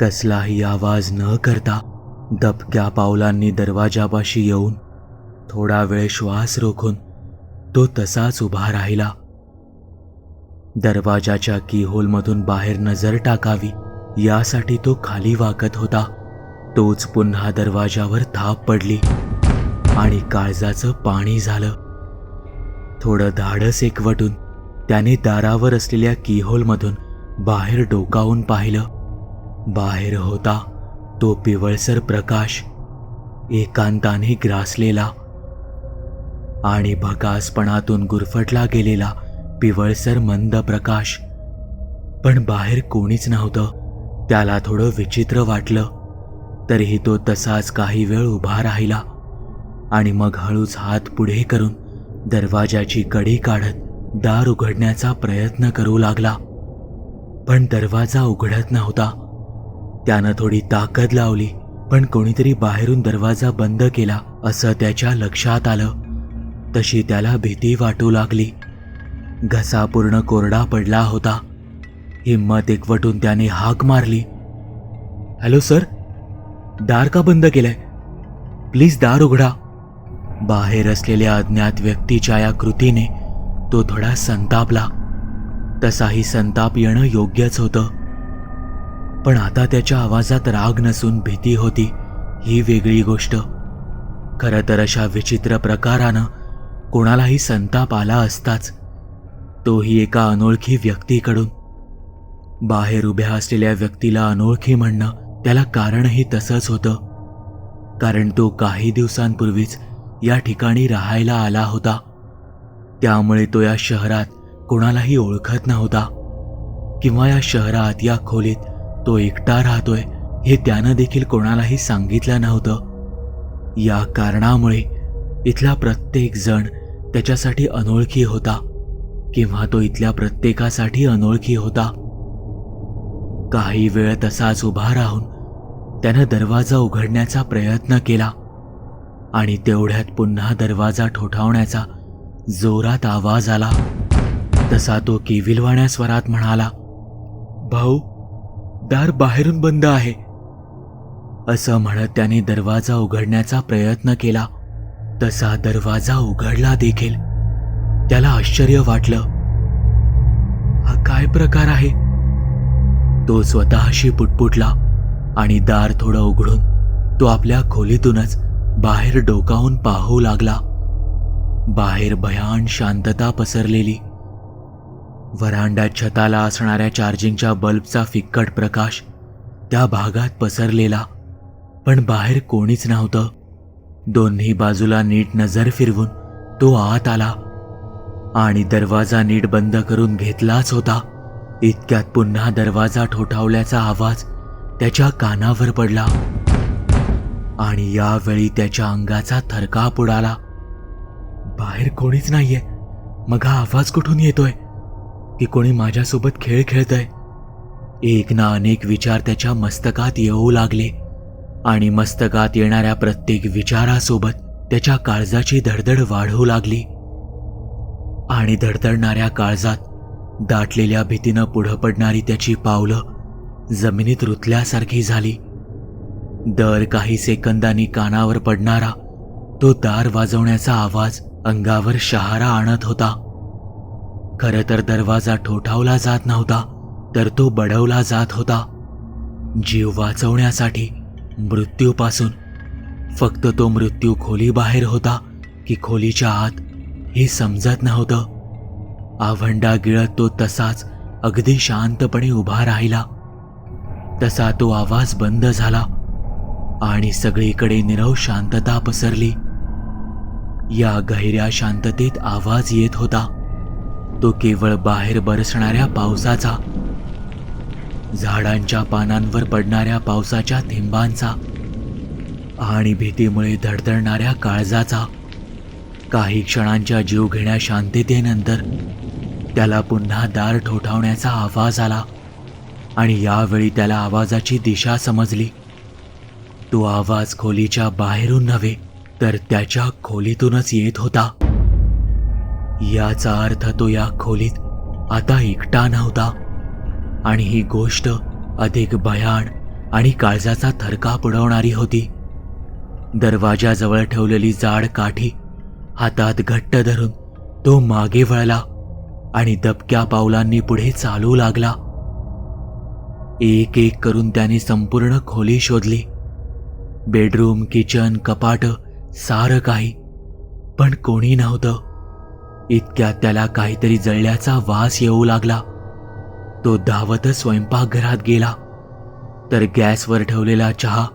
कसलाही आवाज न करता दबक्या पावलांनी दरवाजापाशी येऊन थोडा वेळ श्वास रोखून तो तसाच उभा राहिला. दरवाजाच्या कीहोलमधून बाहेर नजर टाकावी यासाठी तो खाली वाकत होता. तोच पुन्हा दरवाजावर थाप पडली आणि काळजाचं पाणी झालं. थोडं धाडस एकवटून त्याने दारावर असलेल्या कीहोलमधून बाहेर डोकावून पाहिलं. बाहेर होता तो पिवळसर प्रकाश एकांताने ग्रासलेला आणि भकासपणातून गुरफटला गेलेला पिवळसर मंद प्रकाश. पण बाहेर कोणीच नव्हतं त्याला थोडं विचित्र वाटलं तरीही तो तसाच काही वेळ उभा राहिला आणि मग हळूच हात पुढे करून दरवाजाची कडी काढत दार उघडण्याचा प्रयत्न करू लागला. पण दरवाजा उघडत नव्हता. त्यानं थोडी ताकद लावली पण कोणीतरी बाहेरून दरवाजा बंद केला असं त्याच्या लक्षात आलं. तशी त्याला भीती वाटू लागली. घसा पूर्ण कोरडा पडला होता. हिंमत एकवटून त्याने हाक मारली. Hello sir. दार का बंद केलंय? प्लीज दार उघडा. बाहेर असलेल्या अज्ञात व्यक्तीच्या या कृतीने तो थोडा संतापला. तसाही संताप येणं योग्यच होतं. पण आता त्याच्या आवाजात राग नसून भीती होती ही वेगळी गोष्ट. खरं तर अशा विचित्र प्रकारानं कोणालाही संताप आला असताच तोही एका अनोळखी व्यक्तीकडून. बाहेर उभ्या असलेल्या व्यक्तीला अनोळखी म्हणणं त्याला कारणही तसंच होतं. कारण तो काही दिवसांपूर्वीच या ठिकाणी राहायला आला होता. त्यामुळे तो या शहरात कोणालाही ओळखत नव्हता. किंवा या शहरात या खोलीत तो एकटा राहतोय हे त्यानं देखील कोणालाही सांगितलं नव्हतं. या कारणामुळे इथला प्रत्येक जण त्याच्यासाठी अनोळखी होता किंवा तो इथल्या प्रत्येकासाठी अनोळखी होता. काही वेळ तसाच उभा राहून त्यानं दरवाजा उघडण्याचा प्रयत्न केला आणि तेवढ्यात पुन्हा दरवाजा ठोठावण्याचा जोरात आवाज आला. तसा तो केविलवाण्या स्वरात म्हणाला भाऊ दार बाहेरून बंद आहे. असं म्हणत त्याने दरवाजा उघडण्याचा प्रयत्न केला. तसा दरवाजा उघडला देखील. त्याला आश्चर्य वाटलं. हा काय प्रकार आहे? तो स्वतःशी पुटपुटला आणि दार थोडं उघडून तो आपल्या खोलीतूनच बाहेर डोकावून पाहू लागला. बाहेर भयान शांतता पसरलेली. वरांड्यात छताला असणाऱ्या चार्जिंगच्या बल्बचा फिक्कट प्रकाश त्या भागात पसरलेला. पण बाहेर कोणीच नव्हतं. दोन्ही बाजूला नीट नजर फिरवून तो आत आला. आणि दरवाजा नीट बंद करून घेतलाच होता. इतक्यात पुन्हा दरवाजा ठोठावल्याचा आवाज त्याच्या कानावर पडला. आणि यावेळी त्याच्या अंगाचा थरकाप उडाला. बाहेर कोणीच नाहीये. मग हा आवाज कुठून येतोय? की कोणी माझ्यासोबत खेळ खेळतय. एक ना अनेक विचार त्याच्या मस्तकात येऊ लागले. आणि मस्तकात येणाऱ्या प्रत्येक विचारासोबत त्याच्या काळजाची धडधड वाढू लागली. आणि धडधडणाऱ्या काळजात दाटलेल्या भीतीनं पुढं पडणारी त्याची पावलं जमिनीत रुतल्यासारखी झाली. दर काही सेकंदांनी कानावर पडणारा तो दार वाजवण्याचा आवाज अंगावर शहारा आणत होता. खरं तर दरवाजा ठोठावला जात नव्हता तर तो बडवला जात होता. जीव वाचवण्यासाठी मृत्यूपासून फक्त तो मृत्यू खोलीबाहेर होता की खोलीच्या आत हे समजत नव्हतं. आवंडा गिळत तो तसाच अगदी शांतपणे उभा राहिला. तसा तो आवाज बंद झाला आणि सगळीकडे निरव शांतता पसरली. या गहिऱ्या शांततेत आवाज येत होता. तो केवळ बाहेर बरसणाऱ्या पावसाचा झाडांच्या पानांवर पडणाऱ्या पावसाच्या थेंबांचा आणि भीतीमुळे धडधडणाऱ्या काळजाचा काही क्षणांच्या जीव घेण्या शांततेनंतर त्याला पुन्हा दार ठोठावण्याचा आवाज आला आणि यावेळी त्याला आवाजाची दिशा समजली. तो आवाज खोलीच्या बाहेरून नव्हे तर त्याच्या खोलीतूनच येत होता. याचा अर्थ तो या खोलीत आता एकटा नव्हता. आणि ही गोष्ट अधिक भयान आणि काळजाचा थरका पुडवणारी होती. दरवाजाजवळ ठेवलेली जाड काठी हातात घट्ट धरून तो मागे वळला आणि दबक्या पावलांनी पुढे चालू लागला. एक एक करून त्याने संपूर्ण खोली शोधली. बेडरूम किचन कपाट सारं काही. पण कोणी नव्हतं. इतक्यात त्याला काहीतरी जळल्याचा वास येऊ लागला. तो धावतच स्वयंपाकघरात गेला. तर गॅसवर ठेवलेला चहा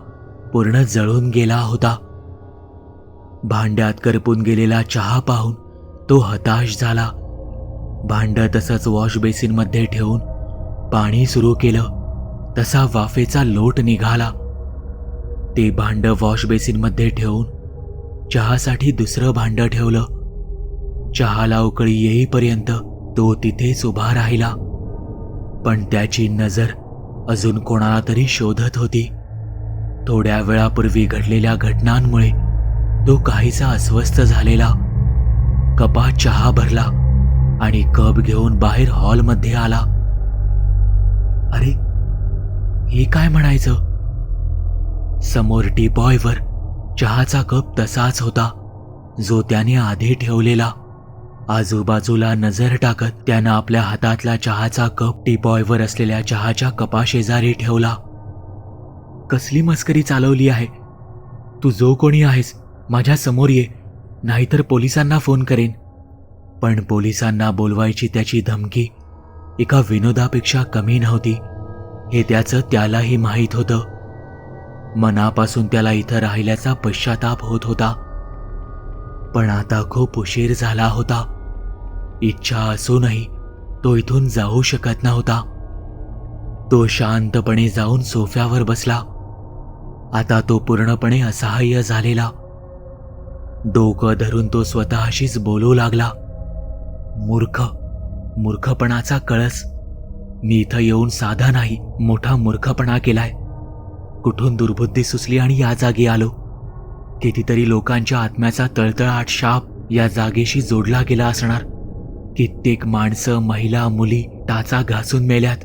पूर्ण जळून गेला होता. भांड्यात करपून गेलेला चहा पाहून तो हताश झाला. भांड तसंच वॉश बेसिनमध्ये ठेवून पाणी सुरू केलं. तसा वाफेचा लोट निघाला. ते भांड वॉश बेसिनमध्ये ठेवून चहासाठी दुसरं भांड ठेवलं. चहाला उकळी येईपर्यंत तो तिथेच उभा राहिला. पण त्याची नजर अजून कोणाला तरी शोधत होती. थोड्या वेळापूर्वी घडलेल्या घटनांमुळे तो काहीसा अस्वस्थ झालेला. कपात चहा भरला आणि कप घेऊन बाहेर हॉलमध्ये आला. अरे हे काय म्हणायचं? समोर टी बॉयवर चहाचा कप तसाच होता जो त्याने आधी ठेवलेला. आजूबाजूला नजर टाकत त्यानं आपल्या हातातला चहाचा कप टीपॉयवर असलेल्या चहाच्या कपाशेजारी ठेवला. कसली मस्करी चालवली आहे? तू जो कोणी आहेस माझ्यासमोर ये नाहीतर पोलिसांना फोन करेन. पण पोलिसांना बोलवायची त्याची धमकी एका विनोदापेक्षा कमी नव्हती. हे त्याचं त्यालाही माहीत होतं. मनापासून त्याला इथं राहिल्याचा पश्चाताप होत होता. पण आता खूप उशीर झाला होता. इच्छा असूनही तो इथून जाऊ शकत नव्हता. तो शांतपणे जाऊन सोफ्यावर बसला. आता तो पूर्णपणे असहाय्य झालेला. डोकं धरून तो स्वतःशीच बोलू लागला. मूर्ख मूर्खपणाचा कळस. मी इथं येऊन साधा नाही मोठा मूर्खपणा केलाय. कुठून दुर्बुद्धी सुचली आणि या जागी आलो? कितीतरी लोकांच्या आत्म्याचा तळतळाट शाप या जागेशी जोडला गेला असणार. कित्येक माणसं महिला मुली टाचा घासून मेल्यात.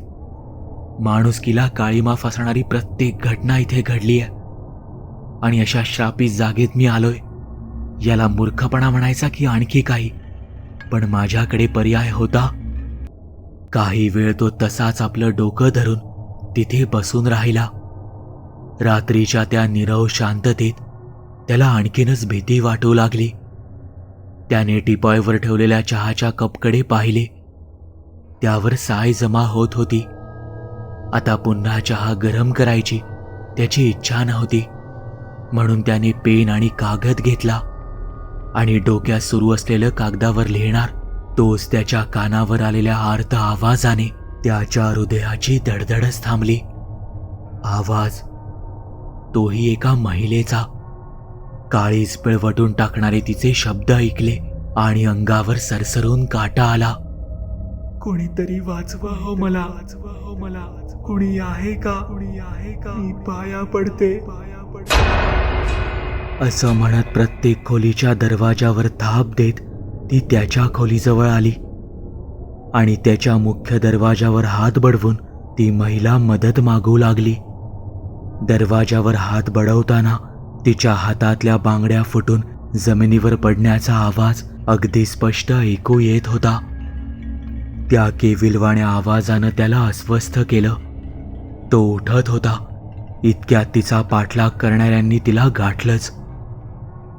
माणुसकीला काळीमा फासणारी प्रत्येक घटना इथे घडली आहे. आणि अशा श्रापित जागेत मी आलोय. याला मूर्खपणा म्हणायचा की आणखी काही? पण माझ्याकडे पर्याय होता. काही वेळ तो तसाच आपलं डोकं धरून तिथे बसून राहिला. रात्रीच्या त्या निरव शांततेत त्याला आणखीनच भीती वाटू लागली. त्याने टिपॉयवर ठेवलेल्या चहाच्या कपकडे पाहिले. त्यावर साय जमा होत होती. आता पुन्हा चहा गरम करायची त्याची इच्छा नव्हती. म्हणून त्याने पेन आणि कागद घेतला आणि डोक्यात सुरू असलेलं कागदावर लिहिणार. तोच त्याच्या कानावर आलेल्या आर्त आवाजाने त्याच्या हृदयाची धडधडच थांबली. आवाज तोही एका महिलेचा. काळीज पिळवटून टाकणारे तिचे शब्द ऐकले आणि अंगावर सरसरून काटा आला. कोणीतरी वाचवा हो मला. वाचवा हो मला कुणी आहे का? कुणी आहे का मी पाया पडते पाया पडते. असं म्हणत प्रत्येक खोलीच्या दरवाजावर थाप देत ती त्याच्या खोलीजवळ आली. आणि त्याच्या मुख्य दरवाजावर हात बडवून ती महिला मदत मागू लागली. दरवाजावर हात बडवताना तिच्या हातातल्या बांगड्या फुटून जमिनीवर पडण्याचा आवाज अगदी स्पष्ट ऐकू येत होता. त्या केविलवाण्या आवाजानं त्याला अस्वस्थ केलं. तो उठत होता. इतक्यात तिचा पाठलाग करणाऱ्यांनी तिला गाठलंच.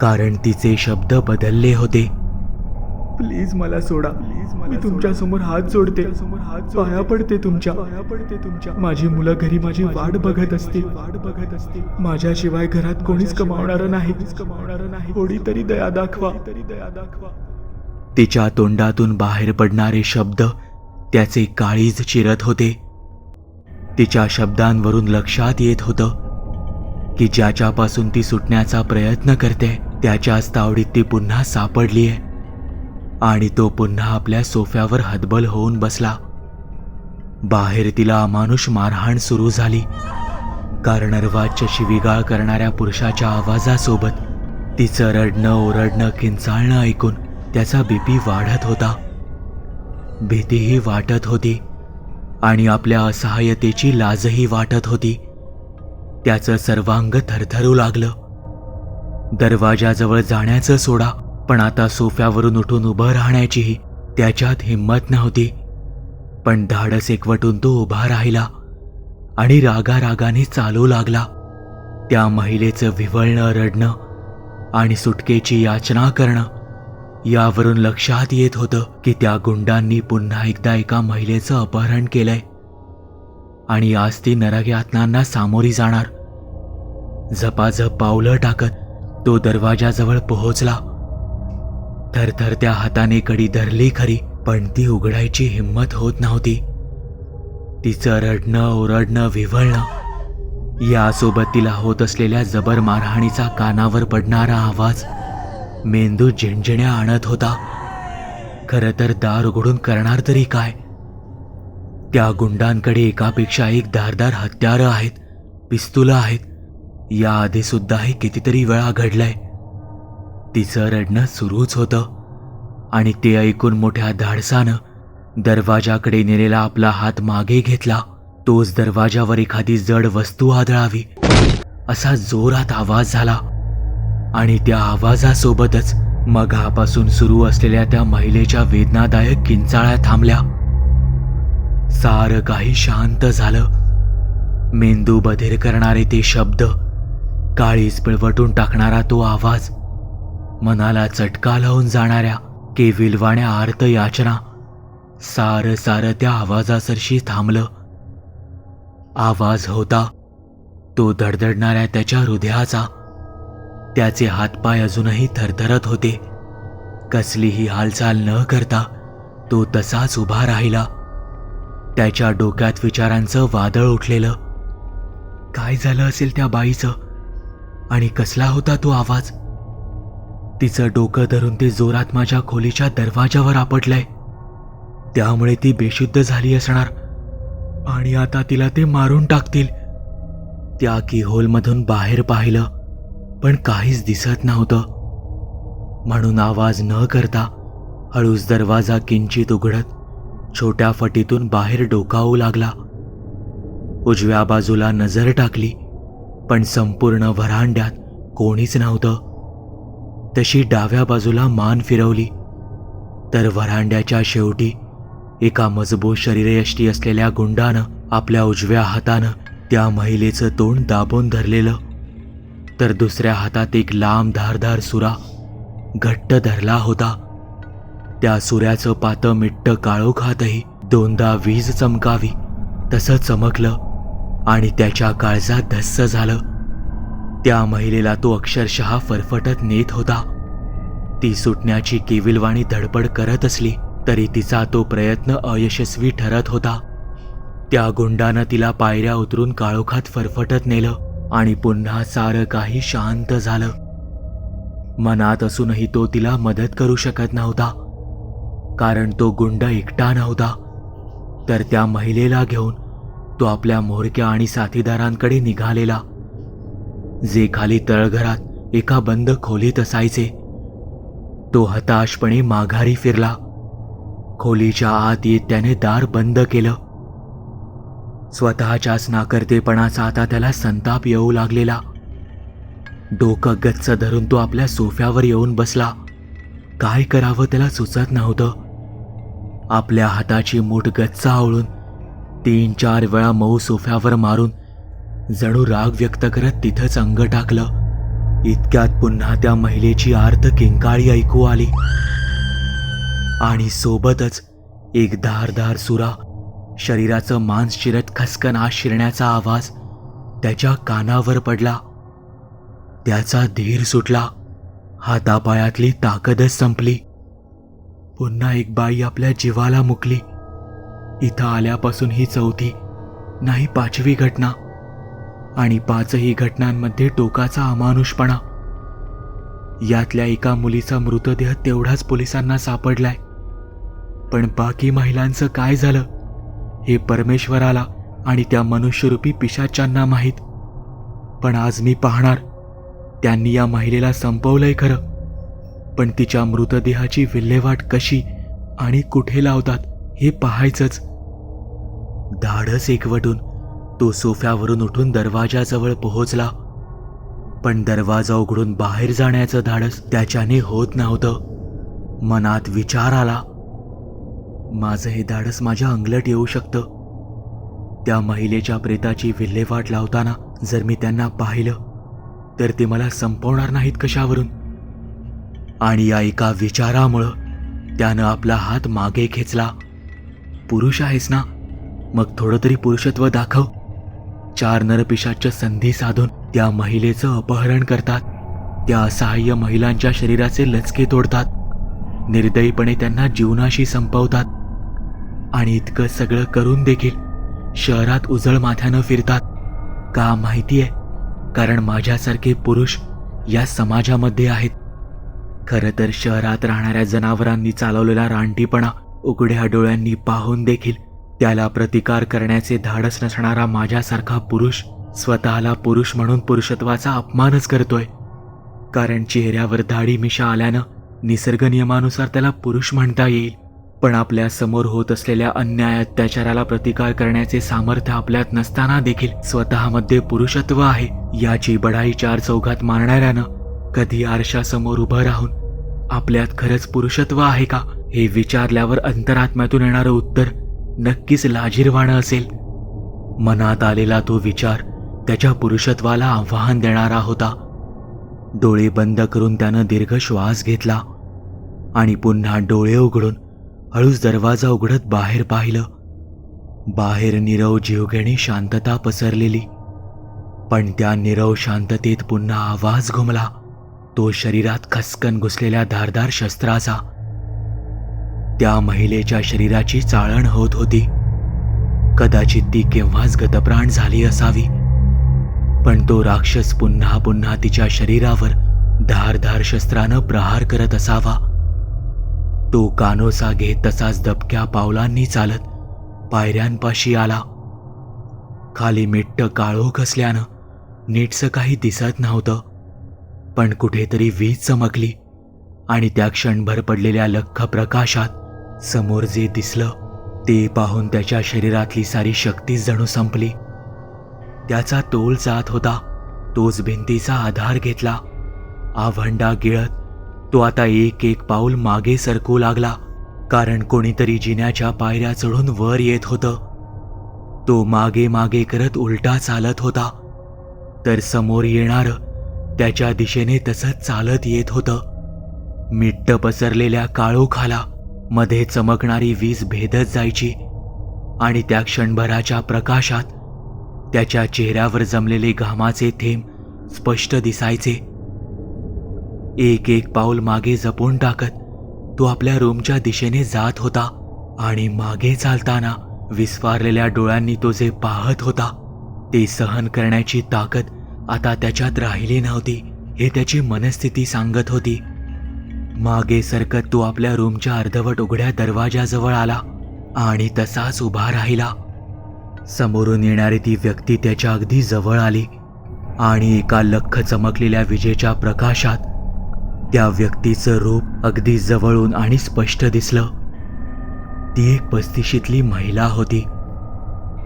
कारण तिचे शब्द बदलले होते. प्लीज मला सोडा. प्लीज मी तुमच्यासमोर हात जोडते. समोर हात पाया पडते तुमच्या. पाया पडते तुमच्या. माझी मुलं घरी माझी वाट बघत असते वाट बघत असते माझ्याशिवाय घरात कोणीच कमावणार नाही. कमावणार नाही. थोडी तरी दया दाखवा. तरी दया दाखवा. तिच्या तोंडातून बाहेर पडणारे शब्द त्याचे काळीज चिरत होते. तिच्या शब्दांवरून लक्षात येत होतं की ज्याच्यापासून ती सुटण्याचा प्रयत्न करते त्याच्याच तावडीत ती पुन्हा सापडलीये. आणि तो पुन्हा आपल्या सोफ्यावर हतबल होऊन बसला. बाहेर तिला अमानुष मारहाण सुरू झाली. कारण अर्वाच्य शिवीगाळ करणाऱ्या पुरुषाच्या आवाजासोबत तिचं रडणं ओरडणं किंचाळणं ऐकून त्याचा बीपी वाढत होता. भीतीही वाटत होती आणि आपल्या असहाय्यतेची लाजही वाटत होती. त्याचं सर्वांग थरथरू लागलं. दरवाजाजवळ जाण्याचं सोडा. पण आता सोफ्यावरून उठून उभं राहण्याचीही त्याच्यात हिंमत नव्हती. पण धाडस एकवटून तो उभा राहिला आणि रागारागाने चालू लागला. त्या महिलेचं विवळणं रडणं आणि सुटकेची याचना करणं यावरून लक्षात येत होतं की त्या गुंडांनी पुन्हा एकदा एका महिलेचं अपहरण केलंय. आणि आज ती नरगयातनांना सामोरी जाणार. झपाझप पावलं टाकत तो दरवाजाजवळ पोहोचला. थरथरत्या हाताने कडी धरली खरी पण ती उघडायची हिंमत होत नव्हती. तिचं रडणं ओरडणं विव्हळणं यासोबत तिला होत असलेल्या जबर मारहाणीचा कानावर पडणारा आवाज मेंदू झिणझिण्या आणत होता. खरं तर दार उघडून करणार तरी काय? त्या गुंडांकडे एकापेक्षा एक धारदार हत्यारं आहेत पिस्तुलं आहेत. याआधी सुद्धा हे कितीतरी वेळा घडलंय. तिचं रडणं सुरूच होतं. आणि ते ऐकून मोठ्या धाडसानं दरवाजाकडे नेलेला आपला हात मागे घेतला. तोच दरवाजावर एखादी जड वस्तू आदळावी. असा जोरात आवाज झाला. आणि त्या आवाजासोबतच मघापासून सुरू असलेल्या त्या महिलेच्या वेदनादायक किंचाळ्या थांबल्या. सारं काही शांत झालं. मेंदू बधीर करणारे ते शब्द काळीच पिळवटून टाकणारा तो आवाज मनाला चटका लावून जाणाऱ्या केविलवाण्या आर्त याचना सारं सारं त्या आवाजासरशी थांबलं. आवाज होता तो धडधडणाऱ्या त्याच्या हृदयाचा. त्याचे हातपाय अजूनही थरथरत होते. कसलीही हालचाल न करता तो तसाच उभा राहिला. त्याच्या डोक्यात विचारांचं वादळ उठलेलं. काय झालं असेल त्या बाईचं? आणि कसला होता तो आवाज? तिचं डोकं धरून ते जोरात माझ्या खोलीच्या दरवाजावर आपटलंय. त्यामुळे ती बेशुद्ध झाली असणार. आणि आता तिला ते मारून टाकतील. त्या की होलमधून बाहेर पाहिलं पण काहीच दिसत नव्हतं. म्हणून आवाज न करता हळूच दरवाजा किंचित उघडत छोट्या फटीतून बाहेर डोकावू लागला. उजव्या बाजूला नजर टाकली पण संपूर्ण व्हरांड्यात कोणीच नव्हतं. तशी डाव्या बाजूला मान फिरवली. तर व्हरांड्याच्या शेवटी एका मजबूत शरीरयष्टी असलेल्या गुंडानं आपल्या उजव्या हातानं त्या महिलेचं तोंड दाबून धरलेलं. तर दुसऱ्या हातात एक लांब धारधार सुरा घट्ट धरला होता. त्या सुऱ्याचं पातं मिट्ट काळोखातही दोनदा वीज चमकावी तसं चमकलं आणि त्याच्या काळजात धस्स झालं. त्या महिलेला तो अक्षरशः फरफटत नेत होता. ती सुटण्याची केविलवाणी धडपड करत असली तरी तिचा तो प्रयत्न अयशस्वी ठरत होता. त्या गुंडानं तिला पायऱ्या उतरून काळोखात फरफटत नेलं आणि पुन्हा सारं काही शांत झालं. मनात असूनही तो तिला मदत करू शकत नव्हता. कारण तो गुंड एकटा नव्हता. तर त्या महिलेला घेऊन तो आपल्या मोरक्या आणि साथीदारांकडे निघालेला. जे खाली तळघरात एका बंद खोलीत असायचे. तो हताशपणे माघारी फिरला. खोलीच्या आत येत त्याने दार बंद केलं. स्वतःच्याच नाकर्तेपणाचा आता त्याला संताप येऊ लागलेला. डोकं गच्च धरून तो आपल्या सोफ्यावर येऊन बसला. काय करावं त्याला सुचत नव्हतं. आपल्या हाताची मूठ गच्च आवळून तीन चार वेळा मऊ सोफ्यावर मारून जणू राग व्यक्त करत तिथंच अंग टाकलं. इतक्यात पुन्हा त्या महिलेची आर्त किंकाळी ऐकू आली. आणि सोबतच एक धारधार सुरा शरीराचं मांस चिरत खसकन आत शिरण्याचा आवाज त्याच्या कानावर पडला. त्याचा धीर सुटला. हातापायातली ताकदच संपली. पुन्हा एक बाई आपल्या जीवाला मुकली. इथं आल्यापासून ही चौथी नाही पाचवी घटना. आणि पाचही घटनांमध्ये टोकाचा अमानुषपणा. यातल्या एका मुलीचा मृतदेह तेवढाच पोलिसांना सापडलाय. पण बाकी महिलांचं काय झालं? हे परमेश्वराला आणि त्या मनुष्यरूपी पिशाच्यांना माहीत. पण आज मी पाहणार त्यांनी या महिलेला संपवलंय खरं. पण तिच्या मृतदेहाची विल्हेवाट कशी आणि कुठे लावतात हे पाहायचंच. धाडस एकवटून तो सोफ्यावरून उठून दरवाजाजवळ पोहोचला. पण दरवाजा उघडून बाहेर जाण्याचं धाडस त्याच्याने होत नव्हतं. मनात विचार आला माझं हे धाडस माझ्या अंगलट येऊ शकतं. त्या महिलेच्या प्रेताची विल्हेवाट लावताना जर मी त्यांना पाहिलं तर ते मला संपवणार नाहीत कशावरून. आणि या एका विचारामुळं त्यानं आपला हात मागे खेचला. पुरुष आहेस ना? मग थोडं तरी पुरुषत्व दाखव. चार नरपिशाच्या संधी साधून त्या महिलेचं अपहरण करतात. त्या असहाय्य महिलांच्या शरीराचे लचके तोडतात. निर्दयीपणे त्यांना जीवनाशी संपवतात. आणि इतकं सगळं करून देखील शहरात उजळ माथ्यानं फिरतात. का माहितीये? कारण माझ्यासारखे पुरुष या समाजामध्ये आहेत. खरं तर शहरात राहणाऱ्या जनावरांनी चालवलेला रानटीपणा उघड्या डोळ्यांनी पाहून देखील त्याला प्रतिकार करण्याचे धाडस नसणारा माझ्यासारखा पुरुष स्वतःला पुरुष म्हणून पुरुषत्वाचा अपमानच करतोय. कारण चेहऱ्यावर धाडी मिशा आल्यानं निसर्ग नियमानुसार त्याला पुरुष म्हणता येईल. पण आपल्यासमोर होत असलेल्या अन्याय अत्याचाराला प्रतिकार करण्याचे सामर्थ्य आपल्यात नसताना देखील स्वतःमध्ये पुरुषत्व आहे. याची बढाई चार चौघात मारणाऱ्यानं कधी आरशासमोर उभं राहून आपल्यात खरंच पुरुषत्व आहे का हे विचारल्यावर अंतरात्म्यातून येणारं उत्तर नक्कीच लाजीरवाणं असेल. मनात आलेला तो विचार त्याच्या पुरुषत्वाला आव्हान देणारा होता. डोळे बंद करून त्यानं दीर्घ श्वास घेतला आणि पुन्हा डोळे उघडून हळूच दरवाजा उघडत बाहेर पाहिलं. बाहेर निरव जीवघेणी शांतता पसरलेली. पण त्या निरव शांततेत पुन्हा आवाज घुमला. तो शरीरात खसकन घुसलेल्या धारदार शस्त्राचा त्या महिलेच्या शरीराची चाळण होत होती. कदाचित ती केव्हाच गतप्राण झाली असावी. पण तो राक्षस पुन्हा पुन्हा तिच्या शरीरावर धारधार शस्त्रानं प्रहार करत असावा. तो कानोसा घेत तसाच दबक्या पावलांनी चालत पायऱ्यांपाशी आला. खाली मिट्ट काळोख असल्यानं नीटसं काही दिसत नव्हतं. पण कुठेतरी वीज चमकली आणि त्या क्षणभर पडलेल्या लख्ख प्रकाशात समोर जे दिसलं ते पाहून त्याच्या शरीरातली सारी शक्ती जणू संपली. त्याचा तोल जात होता. तोच भिंतीचा आधार घेतला. आवंडा गिळत तो आता एक एक पाऊल मागे सरकू लागला कारण कोणीतरी जिन्याच्या पायऱ्या चढून वर येत होतं. तो मागे मागे करत उलटा चालत होता. तर समोर येणारं त्याच्या दिशेने तसंच चालत येत होतं. मिट्ट पसरलेल्या काळोखाला मध्ये चमकणारी वीज भेदत जायची आणि त्या क्षणभराच्या प्रकाशात त्याच्या चेहऱ्यावर जमलेले घामाचे थेंब स्पष्ट दिसायचे. एक एक पाऊल मागे जपून टाकत तो आपल्या रूमच्या दिशेने जात होता आणि मागे चालताना विस्फारलेल्या डोळ्यांनी तो जे पाहत होता ते सहन करण्याची ताकद आता त्याच्यात राहिली नव्हती हे त्याची मनस्थिती सांगत होती. मागे सरकत तो आपल्या रूमच्या अर्धवट उघड्या दरवाजाजवळ आला आणि तसाच उभा राहिला. समोरून येणारी ती व्यक्ती त्याच्या अगदी जवळ आली आणि एका लख्ख चमकलेल्या विजेच्या प्रकाशात त्या व्यक्तीचं रूप अगदी जवळून आणि स्पष्ट दिसलं. ती एक पस्तिशीतली महिला होती.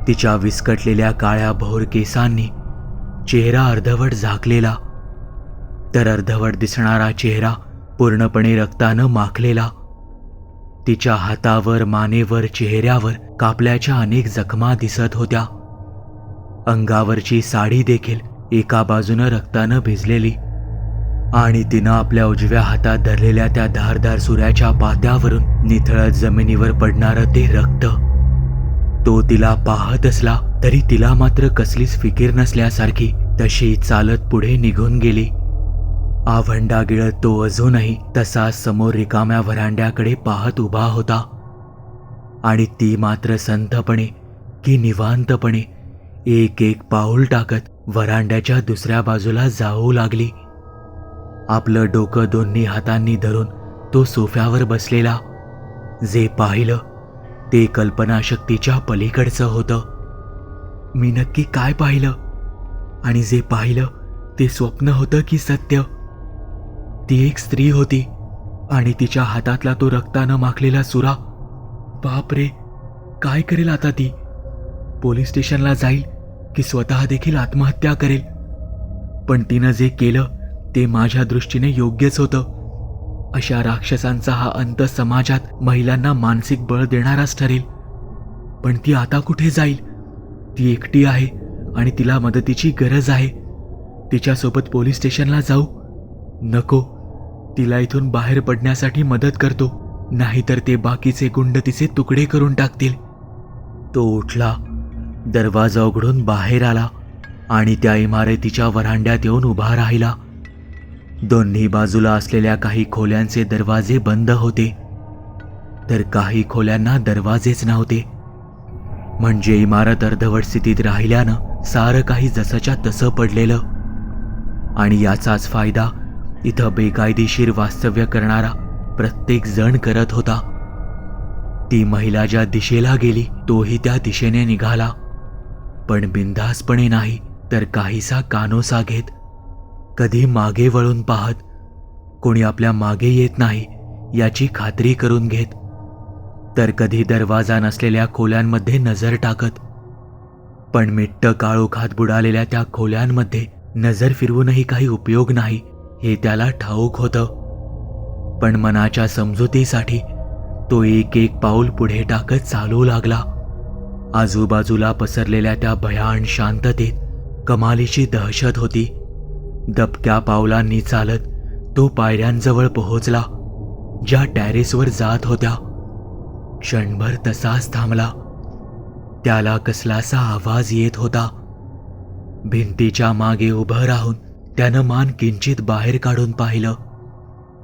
तिच्या विस्कटलेल्या काळ्या भोर केसांनी चेहरा अर्धवट झाकलेला. तर अर्धवट दिसणारा चेहरा पूर्णपणे रक्तानं माखलेला. तिच्या हातावर मानेवर चेहऱ्यावर कापल्याच्या अनेक जखमा दिसत होत्या. अंगावरची साडी देखील एका बाजूनं रक्तानं भिजलेली आणि तिनं आपल्या उजव्या हातात धरलेल्या त्या धारधार सुऱ्याच्या पात्यावरून निथळत जमिनीवर पडणारं ते रक्त. तो तिला पाहत असला तरी तिला मात्र कसलीच फिकीर नसल्यासारखी तशी चालत पुढे निघून गेली. आवंडा गिळत तो अजूनही तसा समोर रिकाम्या व्हरांड्याकडे पाहत उभा होता. आणि ती मात्र संथपणे की निवांतपणे एक एक पाऊल टाकत व्हरांड्याच्या दुसऱ्या बाजूला जाऊ लागली. आपलं डोकं दोन्ही हातांनी धरून तो सोफ्यावर बसलेला. जे पाहिलं ते कल्पनाशक्तीच्या पलीकडचं होतं. मी नक्की काय पाहिलं? आणि जे पाहिलं ते स्वप्न होतं की सत्य. ती एक स्त्री होती आणि तिच्या हातातला तो रक्तानं माखलेला सुरा. बाप रे काय करेल आता ती? पोलीस स्टेशनला जाईल की स्वतः देखील आत्महत्या करेल? पण तिनं जे केलं ते माझ्या दृष्टीने योग्यच होतं. अशा राक्षसांचा हा अंत समाजात महिलांना मानसिक बळ देणाराच ठरेल. पण ती आता कुठे जाईल? ती एकटी आहे आणि तिला मदतीची गरज आहे. तिच्यासोबत पोलीस स्टेशनला जाऊ. नको. तिला इथून बाहेर पडण्यासाठी मदत करतो. नाहीतर ते बाकीचे गुंड तिचे तुकडे करून टाकतील. तो उठला दरवाजा उघडून बाहेर आला आणि त्या इमारतीच्या वरांड्यात येऊन उभा राहिला. दोन्ही बाजूला असलेल्या काही खोल्यांचे दरवाजे बंद होते. तर काही खोल्यांना दरवाजेच नव्हते. म्हणजे इमारत अर्धवट स्थितीत राहिल्यानं सारं काही जसंच्या तसं पडलेलं. आणि याचाच फायदा इथं बेकायदेशीर वास्तव्य करणारा प्रत्येक जण करत होता. ती महिला ज्या दिशेला गेली तोही त्या दिशेने निघाला. पण बिनधास्तपणे नाही तर काहीसा कानोसा घेत कधी मागे वळून पाहत कोणी आपल्या मागे येत नाही याची खात्री करून घेत. तर कधी दरवाजा नसलेल्या खोल्यांमध्ये नजर टाकत पण मिट्ट काळोखात बुडालेल्या त्या खोल्यांमध्ये नजर फिरवूनही काही उपयोग नाही. हे त्याला ठाऊक होतं. पण मनाच्या समजुतीसाठी तो एक एक पाऊल पुढे टाकत चालू लागला. आजूबाजूला पसरलेल्या त्या भयान शांततेत कमालीची दहशत होती. दबक्या पावलांनी चालत तो पायऱ्यांजवळ पोहोचला ज्या टॅरेसवर जात होत्या. क्षणभर तसाच थांबला. त्याला कसलासा आवाज येत होता. भिंतीच्या मागे उभं राहून त्यानं मान किंचित बाहेर काढून पाहिलं.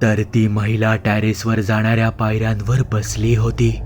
तर ती महिला टॅरेसवर जाणाऱ्या पायऱ्यांवर बसली होती.